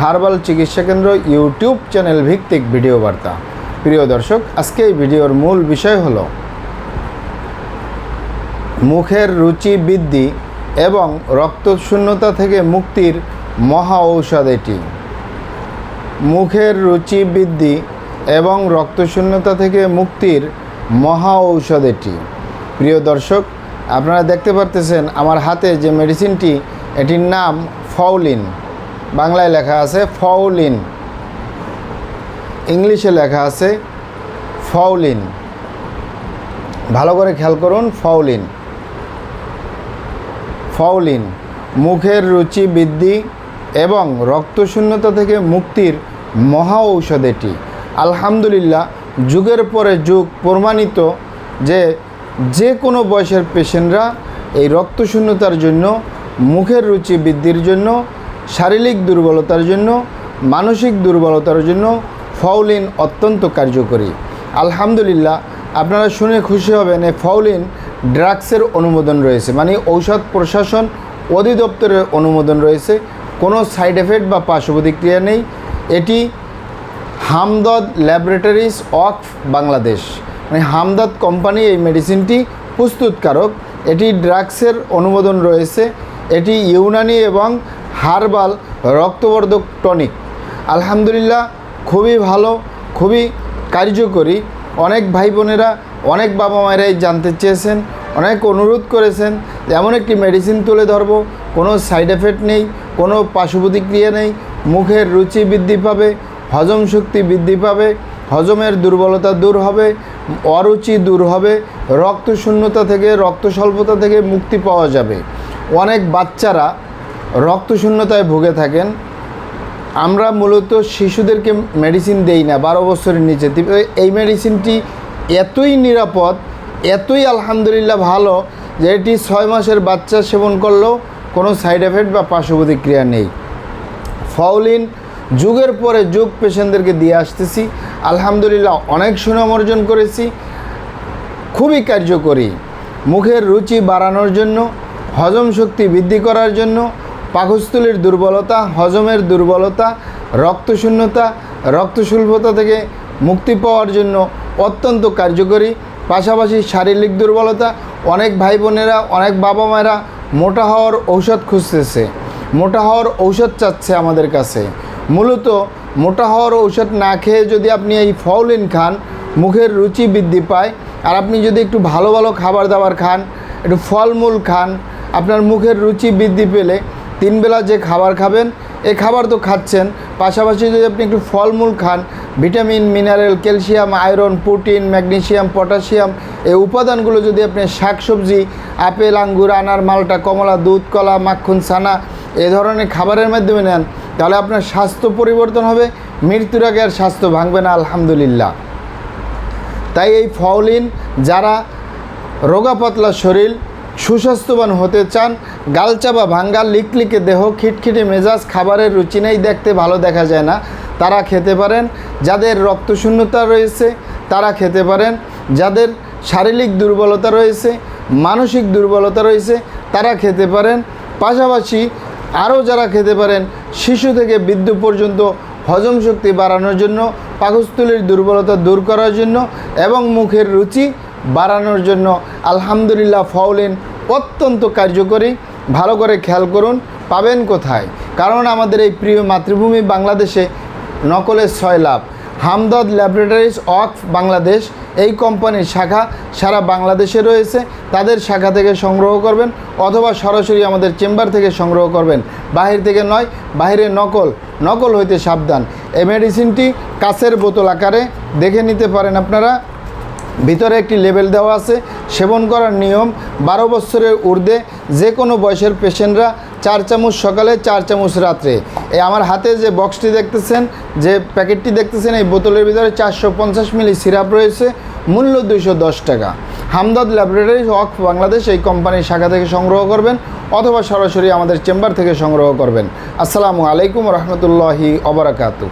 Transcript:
Herbal চিকিৎসা কেন্দ্র, YouTube channel ভিত্তিক ভিডিও বার্তা। প্রিয় দর্শক, আজকে এই ভিডিওর মূল বিষয় হলো, মুখের রুচি বৃদ্ধি এবং রক্তশূন্যতা থেকে মুক্তির মহা ঔষধ এটি। মুখের রুচি বৃদ্ধি এবং রক্তশূন্যতা থেকে মুক্তির মহা ঔষধ এটি। প্রিয় দর্শক, আপনারা দেখতে পারতেছেন আমার হাতে যে মেডিসিনটি এটির নাম ফাউলিন। বাংলায় লেখা আছে ফাউলিন। ইংলিশে লেখা আছে ফাউলিন। ভালো করে খেয়াল করুন, ফাউলিন। ফাউলিন, মুখের রুচি বৃদ্ধি এবং রক্তশূন্যতা থেকে মুক্তির মহা ঔষধ এটি। আলহামদুলিল্লাহ, যুগের পরে যুগ প্রমাণিত যে যে কোনো বয়সের পেশেন্টরা এই রক্তশূন্যতার জন্য, মুখের রুচি বৃদ্ধির জন্য শারীরিক দুর্বলতার জন্য, মানসিক দুর্বলতার জন্য ফাউলিন অত্যন্ত কার্যকরী। আলহামদুলিল্লাহ, আপনারা শুনে খুশি হবেন, এই ফাউলিন ড্রাগসের অনুমোদন রয়েছে। মানে ঔষধ প্রশাসন অধিদপ্তরের অনুমোদন রয়েছে। কোনো সাইড এফেক্ট বা পার্শ্ব প্রতিক্রিয়া নেই। এটি হামদদ ল্যাবরেটরিজ অফ বাংলাদেশ। মানে হামদদ কোম্পানি এই মেডিসিনটি প্রস্তুতকারক। এটি ড্রাগসের অনুমোদন রয়েছে। এটি ইউনানি এবং হার্বাল রক্তবর্ধক টনিক। আলহামদুলিল্লাহ, খুবই ভালো, খুবই কার্যকরী। অনেক ভাই বোনেরা অনেক বাবা মায়েরাই জানতে চেয়েছেন, অনেক অনুরোধ করেছেন এমন একটি মেডিসিন তুলে ধরবো। কোনো সাইড এফেক্ট নেই, কোনো পার্শ্ব প্রতিক্রিয়া নেই, মুখের রুচি বৃদ্ধি পাবে, হজম শক্তি বৃদ্ধি পাবে, হজমের দুর্বলতা দূর হবে, অরুচি দূর হবে রক্ত শূন্যতা থেকে রক্ত স্বল্পতা থেকে মুক্তি পাওয়া যাবে। অনেক বাচ্চারা রক্ত শূন্যতায় ভুগে থাকেন। আমরা মূলত শিশুদেরকে মেডিসিন দেই না, বারো বছরের নিচে। এই মেডিসিনটি এতই নিরাপদ, এতই আলহামদুলিল্লাহ ভালো যে এটি ছয় মাসের বাচ্চা সেবন করলেও কোনো সাইড এফেক্ট বা পার্শ্ব প্রতিক্রিয়া নেই। ফাউলিন যুগের পরে যুগ পেশেন্টদেরকে দিয়ে আসতেছি। আলহামদুলিল্লাহ অনেক সুনাম অর্জন করেছি। খুবই কার্যকরী। মুখের রুচি বাড়ানোর জন্য, হজম শক্তি বৃদ্ধি করার জন্য পাকস্থলীর দুর্বলতা, হজমের দুর্বলতা, রক্তশূন্যতা, রক্তশুল্ভতা থেকে মুক্তি পাওয়ার জন্য অত্যন্ত কার্যকরী। পাশাপাশি শারীরিক দুর্বলতা, অনেক ভাই বোনেরা, অনেক বাবা মায়েরা মোটা হওয়ার ঔষধ খুঁজতেছে। মোটা হওয়ার ঔষধ চাচ্ছে আমাদের কাছে। মূলত মোটা হওয়ার ঔষধ না খেয়ে যদি আপনি এই ফউলিন খান, মুখের রুচি বৃদ্ধি পায়, আর আপনি যদি একটু ভালো ভালো খাবার দাবার খান, একটু ফলমূল খান, আপনার মুখের রুচি বৃদ্ধি পেলে তিনবেলা যে খাবার খাবেন এই খাবার তো খাচ্ছেন। পাশাপাশি যদি আপনি একটু ফলমূল খান, vitamin, mineral, calcium, iron, protein magnesium potassium এই উপাদানগুলো যদি আপনি শাকসবজি, আপেল, আঙ্গুর, আনার, মালটা, কমলা, দুধ, কলা, মাখন, ছানা, এ ধরনের খাবারের মাধ্যমে নেন, তাহলে আপনার স্বাস্থ্য পরিবর্তন হবে, মৃত্যুর আগে আর স্বাস্থ্য ভাঙবে না, আলহামদুলিল্লাহ। তাই এই ফাউলিন যারা রোগা পাতলা শরীর সুস্বাস্থ্যবান হতে চান গালচাবা ভাঙ্গা লিকলিকে দেহ, খিটখিটে মেজাজ, খাবারের রুচি নেই, দেখতে ভালো দেখা যায় না। তারা খেতে পারেন, যাদের রক্তশূন্যতা রয়েছে, তারা খেতে পারেন। যাদের শারীরিক দুর্বলতা রয়েছে, মানসিক দুর্বলতা রয়েছে, তারা খেতে পারেন। পাশাপাশি আরও যারা খেতে পারেন, শিশু থেকে বৃদ্ধ পর্যন্ত হজম শক্তি বাড়ানোর জন্য, পাকস্থলীর দুর্বলতা দূর করার জন্য এবং মুখের রুচি বাড়ানোর জন্য আলহামদুলিল্লাহ ফাউলিন অত্যন্ত কার্যকরী, ভালো করে খেয়াল করুন, পাবেন কোথায়? কারণ আমাদের এই প্রিয় মাতৃভূমি বাংলাদেশে নকলের ছয় লাভ। হামদদ ল্যাবরেটরিজ অফ বাংলাদেশ, এই কোম্পানির শাখা সারা বাংলাদেশে রয়েছে। তাদের শাখা থেকে সংগ্রহ করবেন অথবা সরাসরি আমাদের চেম্বার থেকে সংগ্রহ করবেন। বাহির থেকে নয় বাইরে নকল। নকল হইতে সাবধান। এই মেডিসিনটি কাছের বোতল আকারে দেখে নিতে পারেন আপনারা। ভিতরে একটি লেবেল দেওয়া আছে। সেবন করার নিয়ম, বারো বছরের ঊর্ধ্বে যে কোনো বয়সের পেশেন্টরা চার চামচ সকালে, চার চামচ রাত্রে। এই আমার হাতে যে বক্সটি দেখতেছেন, যে প্যাকেটটি দেখতেছেন, এই বোতলের ভিতরে চারশো পঞ্চাশ মিলি সিরাপ রয়েছে, মূল্য দুইশো দশ টাকা। হামদদ ল্যাবরেটরি অফ বাংলাদেশ এই কোম্পানির শাখা থেকে সংগ্রহ করবেন অথবা সরাসরি আমাদের চেম্বার থেকে সংগ্রহ করবেন। আসসালামু আলাইকুম রহমতুল্লাহি অবরাকাতু